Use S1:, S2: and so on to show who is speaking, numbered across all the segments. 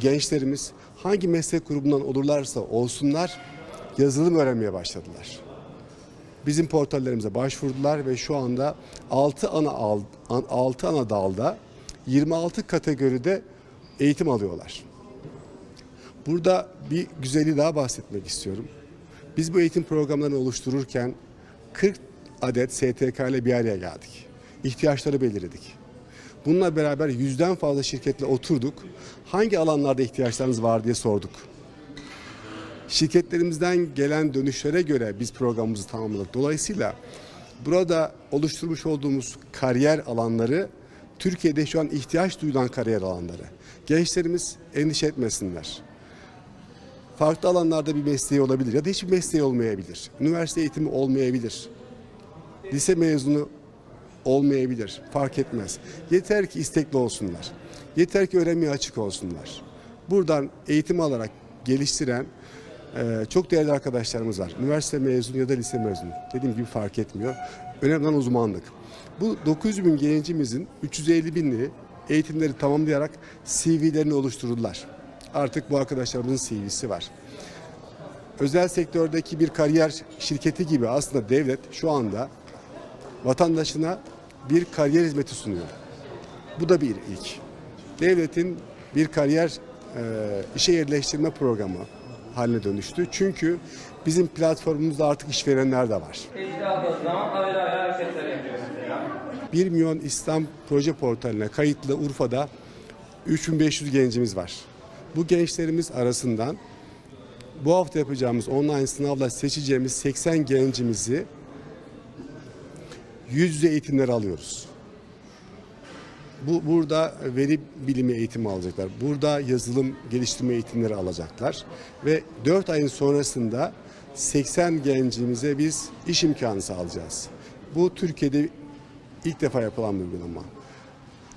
S1: Gençlerimiz hangi meslek grubundan olurlarsa olsunlar yazılım öğrenmeye başladılar. Bizim portallerimize başvurdular ve şu anda 6 ana al- an- 6 ana dalda 26 kategoride eğitim alıyorlar. Burada bir güzeli daha bahsetmek istiyorum. Biz bu eğitim programlarını oluştururken 40 adet STK ile bir araya geldik. İhtiyaçları belirledik. Bununla beraber yüzden fazla şirketle oturduk. Hangi alanlarda ihtiyaçlarınız var diye sorduk. Şirketlerimizden gelen dönüşlere göre biz programımızı tamamladık. Dolayısıyla burada oluşturmuş olduğumuz kariyer alanları Türkiye'de şu an ihtiyaç duyulan kariyer alanları. Gençlerimiz endişe etmesinler. Farklı alanlarda bir mesleği olabilir ya da hiçbir mesleği olmayabilir. Üniversite eğitimi olmayabilir. Lise mezunu olmayabilir. Fark etmez. Yeter ki istekli olsunlar. Yeter ki öğrenmeye açık olsunlar. Buradan eğitim alarak geliştiren e, çok değerli arkadaşlarımız var. Üniversite mezunu ya da lise mezunu. Dediğim gibi fark etmiyor. Önemli olan uzmanlık. Bu 900 bin gencimizin 350 binleri eğitimleri tamamlayarak CV'lerini oluşturdular. Artık bu arkadaşlarımızın CV'si var özel sektördeki bir kariyer şirketi gibi aslında devlet şu anda vatandaşına bir kariyer hizmeti sunuyor. Bu da bir ilk. Devletin bir kariyer e, işe yerleştirme programı haline dönüştü. Çünkü bizim platformumuzda artık işverenler de var.
S2: Secde aldığı zaman öyle öyle hareketler yapıyor mesela.
S1: 1 milyon İslam proje portaline kayıtlı Urfa'da 3500 gencimiz var. Bu gençlerimiz arasından bu hafta yapacağımız online sınavla seçeceğimiz 80 gencimizi yüz yüze eğitimler alıyoruz. Bu burada veri bilimi eğitimi alacaklar. Burada yazılım geliştirme eğitimleri alacaklar ve 4 ayın sonrasında 80 gencimize biz iş imkanı sağlayacağız. Bu Türkiye'de ilk defa yapılan bir uygulama.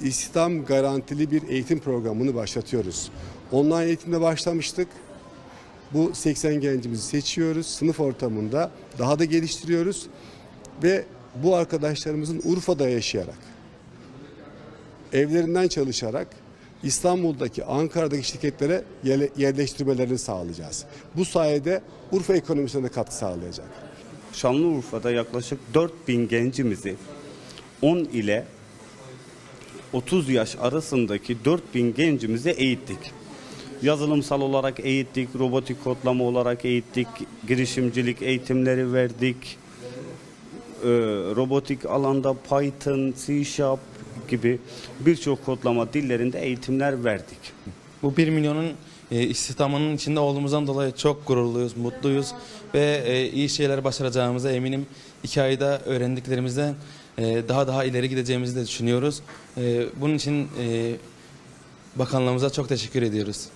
S1: İstihdam garantili bir eğitim programını başlatıyoruz. Online eğitimde başlamıştık. Bu 80 gencimizi seçiyoruz. Sınıf ortamında daha da geliştiriyoruz. Ve bu arkadaşlarımızın Urfa'da yaşayarak, evlerinden çalışarak İstanbul'daki, Ankara'daki şirketlere yerle- yerleştirmelerini sağlayacağız. Bu sayede Urfa ekonomisine de katkı sağlayacak.
S3: Şanlıurfa'da yaklaşık 4000 gencimizi 10 ile 30 yaş arasındaki 4000 gencimizi eğittik. Yazılımsal olarak eğittik, robotik kodlama olarak eğittik, girişimcilik eğitimleri verdik. Ee, robotik alanda Python, C Sharp gibi birçok kodlama dillerinde eğitimler verdik.
S4: Bu 1 milyonun e, istihdamının içinde olduğumuzdan dolayı çok gururluyuz, mutluyuz ve e, iyi şeyler başaracağımıza eminim. İki ayda öğrendiklerimizden e, daha daha ileri gideceğimizi de düşünüyoruz. E, bunun için e, bakanlığımıza çok teşekkür ediyoruz.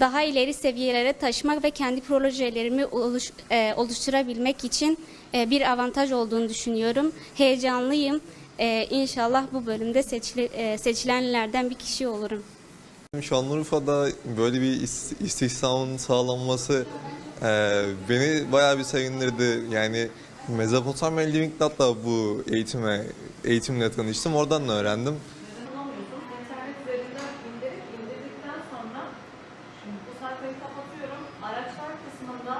S5: Daha ileri seviyelere taşımak ve kendi projelerimi oluş- e, oluşturabilmek için e, bir avantaj olduğunu düşünüyorum. Heyecanlıyım. E, İnşallah bu bölümde seçili- e, seçilenlerden bir kişi olurum.
S6: Şanlıurfa'da böyle bir is- istihdamın sağlanması e, beni bayağı bir sevindirdi. Yani Mezopotamya Living Lat'la bu eğitime, eğitimle tanıştım. Oradan da öğrendim. bu kapatıyorum. Araçlar kısmında